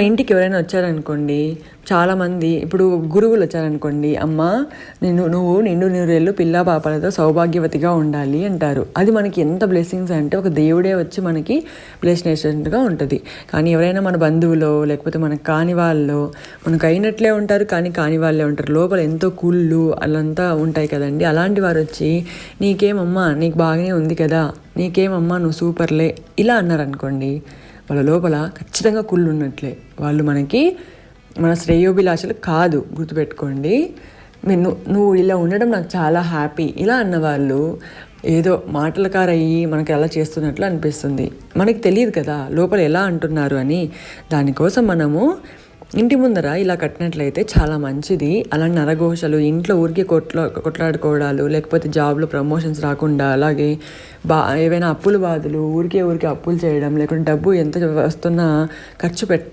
ఇంటికి ఎవరైనా వచ్చారనుకోండి చాలామంది ఇప్పుడు గురువులు వచ్చారనుకోండి అమ్మ నిన్ను నువ్వు నిండు నూరేళ్ళు పిల్ల పాపలతో సౌభాగ్యవతిగా ఉండాలి అంటారు. అది మనకి ఎంత బ్లెస్సింగ్స్ అంటే ఒక దేవుడే వచ్చి మనకి బ్లెస్ ఉంటుంది. కానీ ఎవరైనా మన బంధువులో లేకపోతే మనకు కాని వాళ్ళు మనకు అయినట్లే ఉంటారు కానీ కాని వాళ్ళే ఉంటారు. లోపల ఎంతో కుళ్ళు అలంతా ఉంటాయి కదండి. అలాంటి వారు వచ్చి నీకేమమ్మా నీకు బాగానే ఉంది కదా నీకేమమ్మా నువ్వు సూపర్లే ఇలా అన్నారు అనుకోండి వాళ్ళ లోపల ఖచ్చితంగా కుళ్ళు ఉన్నట్లే వాళ్ళు మనకి మన శ్రేయోభిలాషలు కాదు గుర్తుపెట్టుకోండి. నువ్వు నువ్వు ఇలా ఉండడం నాకు చాలా హ్యాపీ ఇలా అన్నవాళ్ళు ఏదో మాటలకారయ్యి మనకి ఎలా చేస్తున్నట్లు అనిపిస్తుంది. మనకి తెలియదు కదా లోపల ఎలా అంటున్నారు అని. దానికోసం మనము ఇంటి ముందర ఇలా కట్టినట్లయితే చాలా మంచిది. అలాంటి నరఘోషలు ఇంట్లో ఊరికే కొట్లా కొట్లాడుకోవడాలు లేకపోతే జాబ్లో ప్రమోషన్స్ రాకుండా అలాగే బా ఏవైనా అప్పుల బాధలు ఊరికే ఊరికే అప్పులు చేయడం లేకుంటే డబ్బు ఎంత వస్తున్నా ఖర్చు పెట్